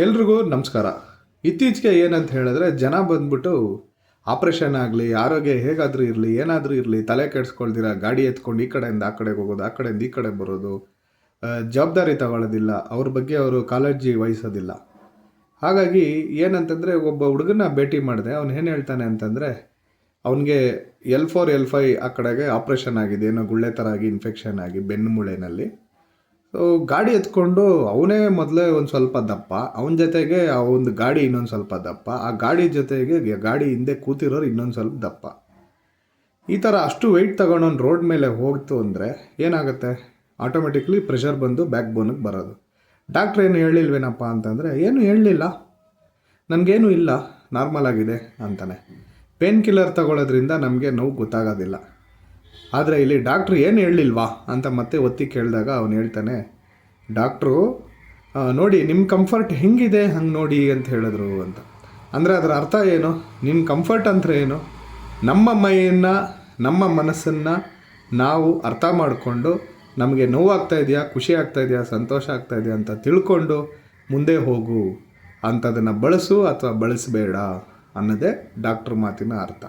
ಎಲ್ರಿಗೂ ನಮಸ್ಕಾರ. ಇತ್ತೀಚೆಗೆ ಏನಂತ ಹೇಳಿದ್ರೆ ಜನ ಬಂದ್ಬಿಟ್ಟು ಆಪ್ರೇಷನ್ ಆಗಲಿ, ಆರೋಗ್ಯ ಹೇಗಾದರೂ ಇರಲಿ, ಏನಾದರೂ ಇರಲಿ, ತಲೆ ಕೆಡಿಸ್ಕೊಳ್ದಿರ, ಗಾಡಿ ಎತ್ಕೊಂಡು ಈ ಕಡೆಯಿಂದ ಆ ಕಡೆಗೆ ಹೋಗೋದು, ಆ ಕಡೆಯಿಂದ ಈ ಕಡೆ ಬರೋದು ಜವಾಬ್ದಾರಿ ತಗೊಳ್ಳೋದಿಲ್ಲ, ಅವ್ರ ಬಗ್ಗೆ ಅವರು ಕಾಳಜಿ ವಹಿಸೋದಿಲ್ಲ. ಹಾಗಾಗಿ ಏನಂತಂದರೆ ಒಬ್ಬ ಹುಡುಗನ ಭೇಟಿ ಮಾಡಿದೆ. ಅವ್ನು ಏನು ಹೇಳ್ತಾನೆ ಅಂತಂದರೆ, ಅವನಿಗೆ ಎಲ್ ಫೋರ್, ಎಲ್ ಫೈ ಆ ಕಡೆಗೆ ಆಪ್ರೇಷನ್ ಆಗಿದೆ, ಏನೋ ಗುಳ್ಳೆ ಥರ ಆಗಿ ಇನ್ಫೆಕ್ಷನ್ ಆಗಿ ಬೆನ್ನು ಮೂಳೆನಲ್ಲಿ ಸೊ ಗಾಡಿ ಎತ್ಕೊಂಡು ಅವನೇ ಮೊದಲೇ ಒಂದು ಸ್ವಲ್ಪ ದಪ್ಪ. ಅವನ ಜೊತೆಗೆ ಆ ಒಂದು ಗಾಡಿ ಇನ್ನೊಂದು ಸ್ವಲ್ಪ ದಪ್ಪ. ಆ ಗಾಡಿ ಜೊತೆಗೆ ಗಾಡಿ ಹಿಂದೆ ಕೂತಿರೋರು ಇನ್ನೊಂದು ಸ್ವಲ್ಪ ದಪ್ಪ. ಈ ಥರ ಅಷ್ಟು ವೆಯ್ಟ್ ತಗೊಂಡೊಂದು ರೋಡ್ ಮೇಲೆ ಹೋಗ್ತು ಅಂದರೆ ಏನಾಗುತ್ತೆ? ಆಟೋಮೆಟಿಕ್ಲಿ ಪ್ರೆಷರ್ ಬಂದು ಬ್ಯಾಕ್ ಬೋನಿಗೆ ಬರೋದು. ಡಾಕ್ಟ್ರ್ ಏನು ಹೇಳಿಲ್ವೇನಪ್ಪ ಅಂತಂದರೆ, ಏನು ಹೇಳಲಿಲ್ಲ. ನನಗೇನು ಇಲ್ಲ. ನಾರ್ಮಲ್ ಆಗಿದೆ ಅಂತಾನೆ. ಪೇನ್ ಕಿಲ್ಲರ್ ತಗೊಳ್ಳೋದ್ರಿಂದ ನಮಗೆ ನೋವು ಗೊತ್ತಾಗೋದಿಲ್ಲ. ಆದರೆ ಇಲ್ಲಿ ಡಾಕ್ಟ್ರು ಏನು ಹೇಳಲಿಲ್ವಾ ಅಂತ ಮತ್ತೆ ಒತ್ತಿ ಕೇಳಿದಾಗ ಅವನು ಹೇಳ್ತಾನೆ, ಡಾಕ್ಟ್ರು ನೋಡಿ ನಿಮ್ಮ ಕಂಫರ್ಟ್ ಹೆಂಗಿದೆ ಹಂಗೆ ನೋಡಿ ಅಂತ ಹೇಳಿದ್ರು ಅಂತ. ಅಂದರೆ ಅದರ ಅರ್ಥ ಏನು? ನಿಮ್ಮ ಕಂಫರ್ಟ್ ಅಂದರೆ ಏನು? ನಮ್ಮ ಮೈಯನ್ನು, ನಮ್ಮ ಮನಸ್ಸನ್ನು ನಾವು ಅರ್ಥ ಮಾಡಿಕೊಂಡು ನಮಗೆ ನೋವಾಗ್ತಾ ಇದೆಯಾ, ಖುಷಿ ಆಗ್ತಾ ಇದೆಯಾ, ಸಂತೋಷ ಆಗ್ತಾ ಇದೆಯಾ ಅಂತ ತಿಳ್ಕೊಂಡು ಮುಂದೆ ಹೋಗು. ಅಂಥದನ್ನು ಬಳಸು ಅಥವಾ ಬಳಸಬೇಡ ಅನ್ನೋದೇ ಡಾಕ್ಟ್ರ್ ಮಾತಿನ ಅರ್ಥ.